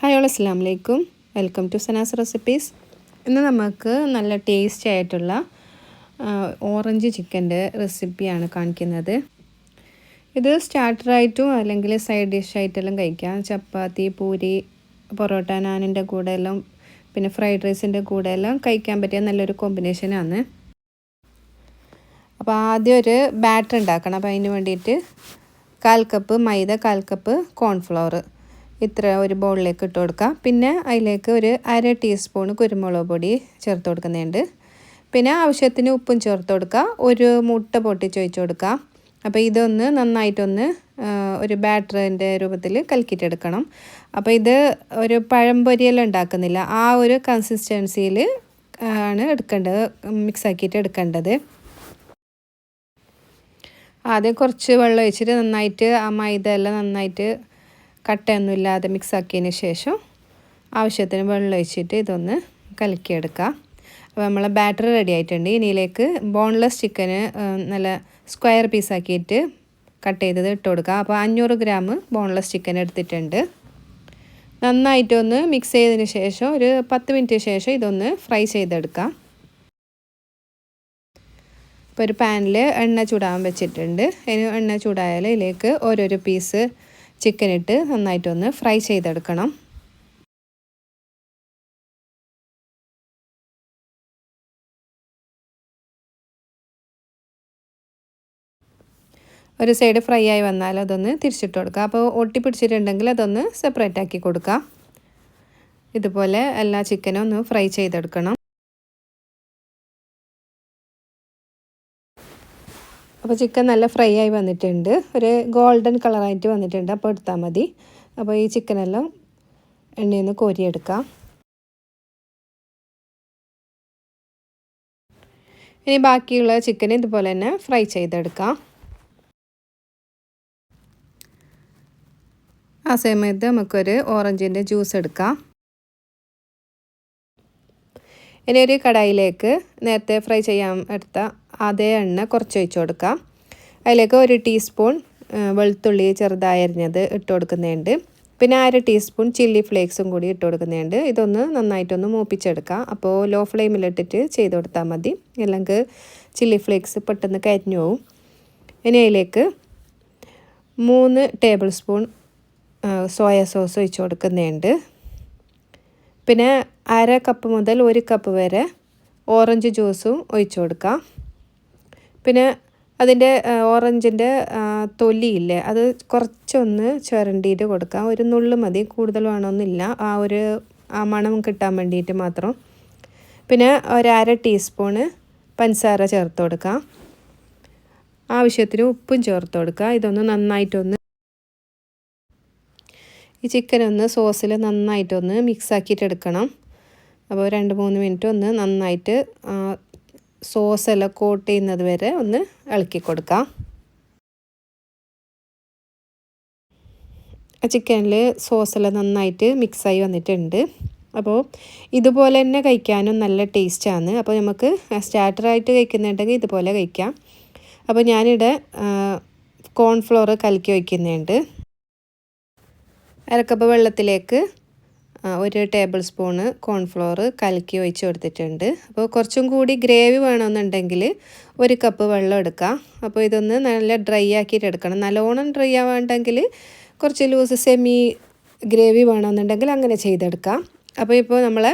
Hi all അസ്സാം വലൈക്കും welcome to Sana's recipes. ഇന്ന് നമുക്ക് നല്ല ടേസ്റ്റി ആയിട്ടുള്ള ഓറഞ്ച് ചിക്കന്റെ റെസിപ്പിയാണ് കാണിക്കുന്നത്. ഇത് സ്റ്റാർട്ടറായിട്ടും അല്ലെങ്കിൽ സൈഡ് ഡിഷായിട്ടെല്ലാം കഴിക്കാം. ചപ്പാത്തി പൂരി പൊറോട്ട നാനിന്റെ കൂടെ എല്ലാം പിന്നെ ഫ്രൈഡ് റൈസിന്റെ കൂടെ എല്ലാം കഴിക്കാൻ പറ്റിയ നല്ലൊരു കോമ്പിനേഷനാണ് അപ്പോൾ ആദ്യം ഒരു ബാറ്റർ ഉണ്ടാക്കണം. അപ്പോൾ അതിന് വേണ്ടിയിട്ട് കാൽ കപ്പ് മൈദ കാൽ കപ്പ് കോൺഫ്ലവർ ഇത്ര ഒരു ബൗളിലേക്ക് ഇട്ട് കൊടുക്കാം പിന്നെ അതിലേക്ക് ഒരു അര ടീസ്പൂൺ കുരുമുളക് പൊടി ചേർത്ത് കൊടുക്കുന്നുണ്ട്. പിന്നെ ആവശ്യത്തിന് ഉപ്പും ചേർത്ത് കൊടുക്കുക. ഒരു മുട്ട പൊട്ടിച്ച് ഒഴിച്ച് കൊടുക്കുക. അപ്പോൾ ഇതൊന്ന് നന്നായിട്ടൊന്ന് ഒരു ബാറ്ററിന്റെ രൂപത്തിൽ കലക്കിയിട്ടെടുക്കണം. അപ്പോൾ ഇത് ഒരു പഴംപൊരിയെല്ലാം ഉണ്ടാക്കുന്നില്ല. ആ ഒരു കൺസിസ്റ്റൻസിയിൽ ആണ് എടുക്കേണ്ടത് മിക്സ് ആക്കിയിട്ട് എടുക്കേണ്ടത്. ആദ്യം കുറച്ച് വെള്ളം ഒഴിച്ചിട്ട് നന്നായിട്ട് ആ മൈദ എല്ലാം നന്നായിട്ട് കട്ടയൊന്നുമില്ലാതെ മിക്സ് ആക്കിയതിന് ശേഷം ആവശ്യത്തിന് വെള്ളം ഒഴിച്ചിട്ട് ഇതൊന്ന് കലക്കിയെടുക്കാം അപ്പോൾ നമ്മൾ ബാറ്റർ റെഡി ആയിട്ടുണ്ട്. ഇനിയിലേക്ക് ബോൺലെസ് ചിക്കന് നല്ല സ്ക്വയർ പീസാക്കിയിട്ട് കട്ട് ചെയ്തത് ഇട്ട് കൊടുക്കുക. അപ്പോൾ അഞ്ഞൂറ് ഗ്രാം ബോൺലെസ് ചിക്കൻ എടുത്തിട്ടുണ്ട്. നന്നായിട്ടൊന്ന് മിക്സ് ചെയ്തതിന് ശേഷം ഒരു പത്ത് മിനിറ്റ് ശേഷം ഇതൊന്ന് ഫ്രൈ ചെയ്തെടുക്കുക. ഇപ്പോൾ ഒരു പാനിൽ എണ്ണ ചൂടാൻ വെച്ചിട്ടുണ്ട്. അതിന് എണ്ണ ചൂടായാൽ ഇതിലേക്ക് ഓരോരോ പീസ് ചിക്കൻ ഇട്ട് നന്നായിട്ടൊന്ന് ഫ്രൈ ചെയ്തെടുക്കണം. ഒരു സൈഡ് ഫ്രൈ ആയി വന്നാൽ അതൊന്ന് തിരിച്ചിട്ട് കൊടുക്കുക അപ്പോൾ ഒട്ടി പിടിച്ചിട്ടുണ്ടെങ്കിൽ അതൊന്ന് സെപ്പറേറ്റ് ആക്കി കൊടുക്കുക ഇതുപോലെ എല്ലാ ചിക്കനും ഒന്ന് ഫ്രൈ ചെയ്തെടുക്കണം. അപ്പോൾ ചിക്കൻ നല്ല ഫ്രൈ ആയി വന്നിട്ടുണ്ട്. ഒരു ഗോൾഡൻ കളറായിട്ട് വന്നിട്ടുണ്ട്. അപ്പോൾ എടുത്താൽ മതി. അപ്പോൾ ഈ ചിക്കനെല്ലാം എണ്ണയിൽ നിന്ന് കോരിയെടുക്കാം. ഇനി ബാക്കിയുള്ള ചിക്കൻ ഇതുപോലെ തന്നെ ഫ്രൈ ചെയ്തെടുക്കാം. ആ സമയത്ത് നമുക്കൊരു ഓറഞ്ചിന്റെ ജ്യൂസ് എടുക്കാം. ഇനി ഒരു കടായിലേക്ക് നേരത്തെ ഫ്രൈ ചെയ്യാൻ എടുത്ത അതേ എണ്ണ കുറച്ച് ഒഴിച്ചു കൊടുക്കാം. അതിലേക്ക് ഒരു ടീസ്പൂൺ വെളുത്തുള്ളി ചെറുതായി ഇട്ട് കൊടുക്കുന്നുണ്ട്. പിന്നെ അര ടീസ്പൂൺ ചില്ലി ഫ്ലേക്സും കൂടി ഇട്ട് കൊടുക്കുന്നുണ്ട്. ഇതൊന്ന് നന്നായിട്ടൊന്ന് മൂപ്പിച്ചെടുക്കാം. അപ്പോൾ ലോ ഫ്ലെയിമിലിട്ടിട്ട് ചെയ്ത് കൊടുത്താൽ മതി. അല്ലെങ്കിൽ ചില്ലി ഫ്ലേക്സ് പെട്ടെന്ന് കരിഞ്ഞു പോവും. ഇനി അതിലേക്ക് മൂന്ന് ടേബിൾ സ്പൂൺ സോയ സോസ് ഒഴിച്ച് കൊടുക്കുന്നുണ്ട്. പിന്നെ അര കപ്പ് മുതൽ ഒരു കപ്പ് വരെ ഓറഞ്ച് ജ്യൂസും ഒഴിച്ചു കൊടുക്കാം. പിന്നെ അതിന്റെ ഓറഞ്ചിന്റെ തൊലിയില്ലേ അത് കുറച്ചൊന്ന് ചുരണ്ടിയിട്ട് കൊടുക്കാം. ഒരു നുള്ളു മതി കൂടുതൽ വേണമെന്നില്ല. ആ ഒരു ആ മണം കിട്ടാൻ വേണ്ടിയിട്ട് മാത്രം. പിന്നെ ഒരര ടീസ്പൂണ് പഞ്ചസാര ചേർത്ത് കൊടുക്കാം. ആവശ്യത്തിന് ഉപ്പും ചേർത്ത് കൊടുക്കുക ഇതൊന്ന് നന്നായിട്ടൊന്ന് ഈ ചിക്കൻ ഒന്ന് സോസിൽ നന്നായിട്ടൊന്ന് മിക്സ് ആക്കിയിട്ട് എടുക്കണം അപ്പോൾ രണ്ട് മൂന്ന് മിനിറ്റ് ഒന്ന് നന്നായിട്ട് സോസെല്ലാം കോട്ട് ചെയ്യുന്നത് വരെ ഒന്ന് ഇളക്കി കൊടുക്കാം. ചിക്കനിൽ സോസെല്ലാം നന്നായിട്ട് മിക്സായി വന്നിട്ടുണ്ട്. അപ്പോൾ ഇതുപോലെ തന്നെ കഴിക്കാനും നല്ല ടേസ്റ്റാണ്. അപ്പോൾ നമുക്ക് സ്റ്റാർട്ടറായിട്ട് കഴിക്കുന്നുണ്ടെങ്കിൽ ഇതുപോലെ കഴിക്കാം. അപ്പോൾ ഞാനിവിടെ കോൺഫ്ലോർ കലക്കി വയ്ക്കുന്നുണ്ട്. അരക്കപ്പ് വെള്ളത്തിലേക്ക് ഒരു ടേബിൾ സ്പൂണ് കോൺഫ്ലോർ കലക്കി ഒഴിച്ച് കൊടുത്തിട്ടുണ്ട്. അപ്പോൾ കുറച്ചും കൂടി ഗ്രേവി വേണമെന്നുണ്ടെങ്കിൽ ഒരു കപ്പ് വെള്ളം എടുക്കാം അപ്പോൾ ഇതൊന്ന് നല്ല ഡ്രൈ ആക്കിയിട്ട് എടുക്കണം. നല്ലോണം ഡ്രൈ ആവാണ്ടെങ്കിൽ കുറച്ച് ലൂസ് സെമി ഗ്രേവി വേണമെന്നുണ്ടെങ്കിൽ അങ്ങനെ ചെയ്തെടുക്കാം. അപ്പോൾ ഇപ്പോൾ നമ്മൾ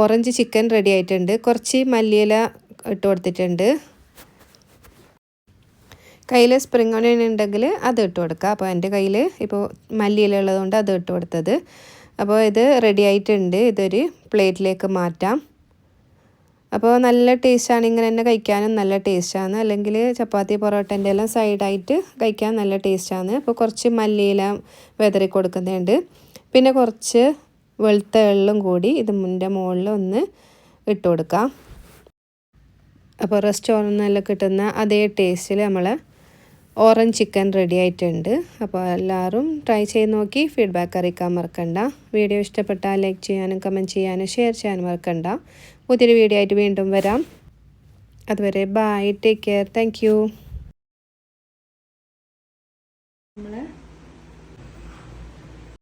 ഓറഞ്ച് ചിക്കൻ റെഡി ആയിട്ടുണ്ട്. കുറച്ച് മല്ലിയില ഇട്ട് കൊടുത്തിട്ടുണ്ട്. കയ്യിൽ സ്പ്രിങ് ഓണിയൻ ഉണ്ടെങ്കിൽ അത് ഇട്ട് കൊടുക്കുക. അപ്പോൾ എന്റെ കയ്യിൽ ഇപ്പോൾ മല്ലിയില ഉള്ളതുകൊണ്ട് അത് ഇട്ട് കൊടുത്തത്. അപ്പോൾ ഇത് റെഡി ആയിട്ടുണ്ട്. ഇതൊരു പ്ലേറ്റിലേക്ക് മാറ്റാം. അപ്പോൾ നല്ല ടേസ്റ്റാണ് ഇങ്ങനെ തന്നെ കഴിക്കാനും നല്ല ടേസ്റ്റാണ് അല്ലെങ്കിൽ ചപ്പാത്തി പൊറോട്ടന്റെ എല്ലാം സൈഡായിട്ട് കഴിക്കാൻ നല്ല ടേസ്റ്റാണ് അപ്പോൾ കുറച്ച് മല്ലിയില വെതറി കൊടുക്കുന്നുണ്ട്. പിന്നെ കുറച്ച് വെളുത്ത എള്ളും കൂടി ഇത് മുന്റെ മുകളിൽ ഒന്ന് ഇട്ട് കൊടുക്കാം. അപ്പോൾ റെസ്റ്റോറന്റിൽ കിട്ടുന്ന അതേ ടേസ്റ്റിൽ നമ്മൾ ഓറഞ്ച് ചിക്കൻ റെഡി ആയിട്ടുണ്ട്. അപ്പോൾ എല്ലാവരും ട്രൈ ചെയ്ത് നോക്കി. ഫീഡ്ബാക്ക് അറിയിക്കാൻ മറക്കണ്ട. വീഡിയോ ഇഷ്ടപ്പെട്ടാൽ ലൈക്ക് ചെയ്യാനും കമന്റ് ചെയ്യാനും ഷെയർ ചെയ്യാനും മറക്കണ്ട. പുതിയൊരു വീഡിയോ ആയിട്ട് വീണ്ടും വരാം. അതുവരെ bye take care thank you നമ്മൾ